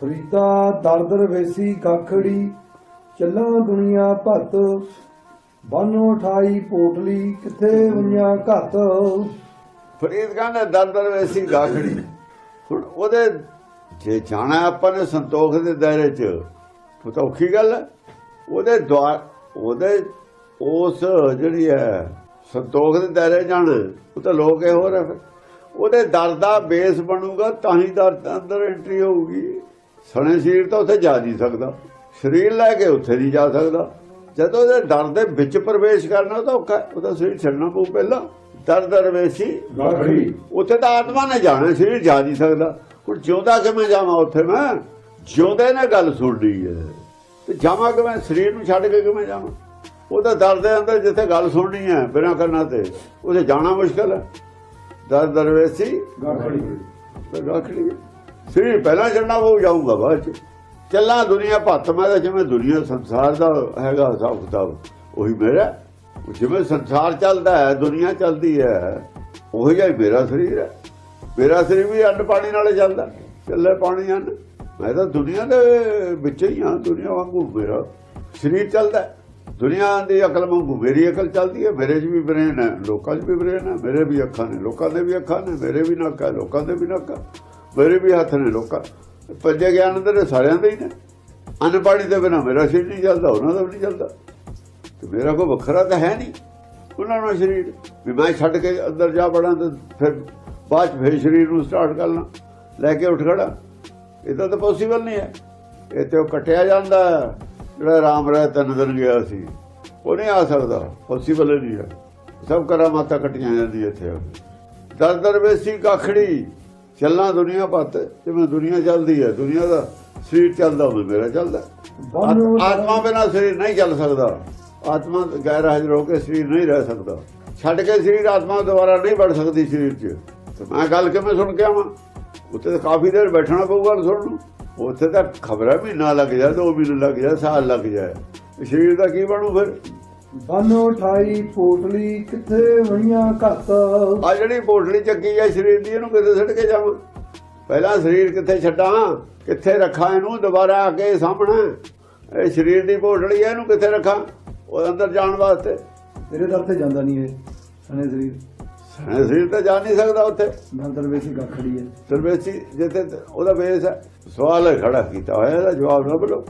ਫਰੀਦਾ ਦਰਦਰ ਵੇਸੀ ਕਾਖੜੀ, ਚੱਲਾਂ ਦੁਨੀਆ ਭੱਤ ਬੰਨ ਉਠਾਈ ਪੋਟਲੀ, ਕਿੱਥੇ ਵੰਨਿਆ ਘੱਤ। ਫਰੀਦ ਕਹਿੰਦਾ ਦਰ ਦਰ ਵੇਸੀ ਗਾਖੜੀ ਹੁਣ ਉਹਦੇ ਜੇ ਜਾਣਾ ਆਪਾਂ ਨੇ ਸੰਤੋਖ ਦੇ ਦਾਇਰੇ 'ਚ, ਉਹ ਤਾਂ ਔਖੀ ਗੱਲ ਹੈ। ਉਹਦੇ ਦਵਾਰ, ਉਹਦੇ ਉਸ ਜਿਹੜੀ ਹੈ, ਸੰਤੋਖ ਦੇ ਦਾਇਰੇ ਜਾਣ, ਉਹ ਤਾਂ ਲੋਕ ਇਹ ਹੋ ਰਿਹਾ ਫਿਰ। ਉਹਦੇ ਦਰ ਦਾ ਬੇਸ ਬਣੂਗਾ, ਤਾਂ ਹੀ ਦਰ ਅੰਦਰ ਐਂਟਰੀ ਹੋਊਗੀ। ਸਣੇ ਸਰੀਰ ਤਾਂ ਉੱਥੇ ਜਾ ਨਹੀਂ ਸਕਦਾ। ਸਰੀਰ ਲੈ ਕੇ ਉੱਥੇ ਨਹੀਂ ਜਾ ਸਕਦਾ। ਜਦੋਂ ਉਹਦੇ ਦਰ ਦੇ ਵਿੱਚ ਪ੍ਰਵੇਸ਼ ਕਰਨਾ ਤਾਂ ਔਖਾ। ਉਹਦਾ ਸਰੀਰ ਛੱਡਣਾ ਪਊ ਪਹਿਲਾਂ। ਦਰ ਦਰ ਵੇਸੀ ਗਾਖੜੀ ਉੱਥੇ ਤਾਂ ਆਤਮਾ ਨੇ ਜਾਣਾ ਸਰੀਰ ਜਾ ਨਹੀਂ ਸਕਦਾ। ਹੁਣ ਜਿਉਂਦਾ ਕਿਵੇਂ ਜਾਵਾਂ ਉੱਥੇ ਮੈਂ? ਜਿਉਂਦੇ ਨੇ ਗੱਲ ਸੁਣਨੀ ਹੈ। ਤੇ ਜਾਵਾਂ ਕਿਵੇਂ? ਸਰੀਰ ਨੂੰ ਛੱਡ ਕੇ ਕਿਵੇਂ ਜਾਵਾਂ? ਉਹ ਤਾਂ ਦਰ ਦੇ ਅੰਦਰ ਜਿੱਥੇ ਗੱਲ ਸੁਣਨੀ ਹੈ ਬਿਨਾਂ ਕਰਨਾ ਤੇ ਉਹਦੇ ਜਾਣਾ ਮੁਸ਼ਕਲ ਹੈ। ਦਰ ਦਰਵੇਸੀ ਗਾਖੜੀ ਤੇ ਗਾਖੜੀ ਸਰੀਰ ਪਹਿਲਾਂ ਚੜਨਾ ਉਹ ਜਾਊਗਾ ਬਾਅਦ ਚ। ਚੱਲਾਂ ਦੁਨੀਆ ਭੱਤ, ਮੈਂ ਜਿਵੇਂ ਦੁਨੀਆ ਸੰਸਾਰ ਦਾ ਹੈਗਾ ਹਿਸਾਬ ਕਿਤਾਬ, ਉਹੀ ਮੇਰਾ। ਜਿਵੇਂ ਸੰਸਾਰ ਚੱਲਦਾ ਹੈ, ਦੁਨੀਆ ਚੱਲਦੀ ਹੈ, ਉਹੀ ਜਿਹਾ ਮੇਰਾ ਸਰੀਰ ਹੈ। ਮੇਰਾ ਸਰੀਰ ਵੀ ਅੰਡ ਪਾਣੀ ਨਾਲੇ ਚੱਲਦਾ, ਚੱਲੇ ਪਾਣੀ ਅੰਡ। ਮੈਂ ਤਾਂ ਦੁਨੀਆ ਦੇ ਵਿੱਚ ਹੀ ਹਾਂ, ਦੁਨੀਆ ਵਾਂਗੂ ਮੇਰਾ ਸਰੀਰ ਚੱਲਦਾ ਹੈ। ਦੁਨੀਆ ਦੀ ਅਕਲ ਵਾਂਗੂ ਮੇਰੀ ਅਕਲ ਚੱਲਦੀ ਹੈ, ਮੇਰੇ 'ਚ ਵੀ ਬ੍ਰੇਨ ਹੈ, ਲੋਕਾਂ 'ਚ ਵੀ ਬ੍ਰੇਨ ਹੈ, ਮੇਰੇ ਵੀ ਅੱਖਾਂ ਨੇ, ਲੋਕਾਂ ਦੇ ਵੀ ਅੱਖਾਂ ਨੇ, ਮੇਰੇ ਵੀ ਨੱਕ ਹੈ, ਲੋਕਾਂ ਦੇ ਵੀ ਨੱਕ ਹੈ। ਮੇਰੇ ਵੀ ਹੱਥ ਨੇ ਲੋਕਾਂ ਪੰਜੇ ਗਿਆਨ ਦੇ ਸਾਰਿਆਂ ਦੇ ਹੀ ਨੇ। ਅੰਨ ਦੇ ਬਿਨਾ ਮੇਰਾ ਸਰੀਰ ਨਹੀਂ ਚੱਲਦਾ, ਉਹਨਾਂ ਦਾ ਵੀ ਨਹੀਂ ਚੱਲਦਾ। ਤੇ ਮੇਰਾ ਕੋਈ ਵੱਖਰਾ ਤਾਂ ਹੈ ਨਹੀਂ ਉਹਨਾਂ ਨੂੰ ਸਰੀਰ। ਵੀ ਮੈਂ ਛੱਡ ਕੇ ਅੰਦਰ ਜਾ ਵੜਾਂ ਤੇ ਫਿਰ ਬਾਅਦ 'ਚ ਫਿਰ ਸਰੀਰ ਨੂੰ ਸਟਾਰਟ ਕਰਨਾ, ਲੈ ਕੇ ਉੱਠ ਖੜਾ ਇਹ ਤਾਂ ਪੋਸੀਬਲ ਨਹੀਂ ਹੈ। ਇਹ ਤੇ ਉਹ ਕਟਿਆ ਜਾਂਦਾ ਜਿਹੜਾ ਰਾਮ ਰਾਏ ਤਿੰਨ ਦਿਨ ਗਿਆ ਸੀ। ਉਹ ਨਹੀਂ ਆ ਸਕਦਾ ਪੋਸੀਬਲ ਨਹੀਂ ਹੈ। ਸਭ ਕਰਾ ਮਾਤਾ ਕਟੀਆਂ ਜਾਂਦੀ ਇੱਥੇ ਦਰ ਦਰ ਵੇਸੀ ਕਾਖੜੀ ਚੱਲਣਾ ਦੁਨੀਆ ਪੱਤ ਜਿਵੇਂ ਦੁਨੀਆ ਚੱਲਦੀ ਹੈ ਦੁਨੀਆ ਦਾ ਸਰੀਰ ਚੱਲਦਾ ਉਹ ਮੇਰਾ ਚੱਲਦਾ। ਆਤ- ਆਤਮਾ ਬਿਨਾਂ ਸਰੀਰ ਨਹੀਂ ਚੱਲ ਸਕਦਾ। ਆਤਮਾ ਗੈਰ ਹਾਜ਼ਰ ਹੋ ਕੇ ਸਰੀਰ ਨਹੀਂ ਰਹਿ ਸਕਦਾ। ਛੱਡ ਕੇ ਸਰੀਰ ਆਤਮਾ ਦੁਬਾਰਾ ਨਹੀਂ ਵੜ ਸਕਦੀ ਸਰੀਰ 'ਚ। ਮੈਂ ਗੱਲ ਕਿਵੇਂ ਸੁਣ ਕੇ ਆਵਾਂ? ਉੱਥੇ ਤਾਂ ਕਾਫੀ ਦੇਰ ਬੈਠਣਾ ਪਊਗਾ ਸੁਣਨ ਨੂੰ। ਉੱਥੇ ਤਾਂ ਖਬਰਾਂ ਮਹੀਨਾ ਲੱਗ ਜਾ ਦੋ ਮਹੀਨੇ ਲੱਗ ਜਾ ਸਾਲ ਲੱਗ ਜਾਏ। ਤੇ ਸਰੀਰ ਦਾ ਕੀ ਬਣੂ ਫਿਰ? ਬੰਨ ਉਠਾਈ ਪੋਟਲੀ ਕਿੱਥੇ ਵੰਨਿਆ ਘੱਤ? ਆ ਜਿਹੜੀ ਪੋਟਲੀ ਚੱਕੀ ਆ ਸਰੀਰ ਦੀ ਇਹਨੂੰ ਕਿੱਥੇ ਛੱਡ ਕੇ ਜਾਵਾਂ? ਪਹਿਲਾਂ ਸਰੀਰ ਕਿੱਥੇ ਛੱਡਾਂ? ਕਿੱਥੇ ਰੱਖਾਂ ਇਹਨੂੰ? ਦੁਬਾਰਾ ਆ ਕੇ ਸਾਹਮਣੇ। ਇਹ ਸਰੀਰ ਦੀ ਪੋਟਲੀ ਹੈ ਇਹਨੂੰ ਕਿੱਥੇ ਰੱਖਾਂ? ਉਹ ਅੰਦਰ ਜਾਣ ਵਾਸਤੇ। ਤੇਰੇ ਦਰ ਤੇ ਜਾਂਦਾ ਨਹੀਂ ਇਹ ਸਣੇ ਸਰੀਰ। ਸਣੇ ਸਰੀਰ ਤਾਂ ਜਾ ਨਹੀਂ ਸਕਦਾ ਉੱਥੇ। ਦਰਦਰ ਵੇਸੀ ਗਾਖੜੀ ਹੈ। ਸਰਵੇਸੀ ਜਿੱਥੇ ਉਹਦਾ ਬੇਸ ਹੈ। ਸਵਾਲ ਹੈ ਖੜਾ ਕੀਤਾ ਹੋਇਆ ਇਹਦਾ ਜਵਾਬ ਨਾ ਬਲੋ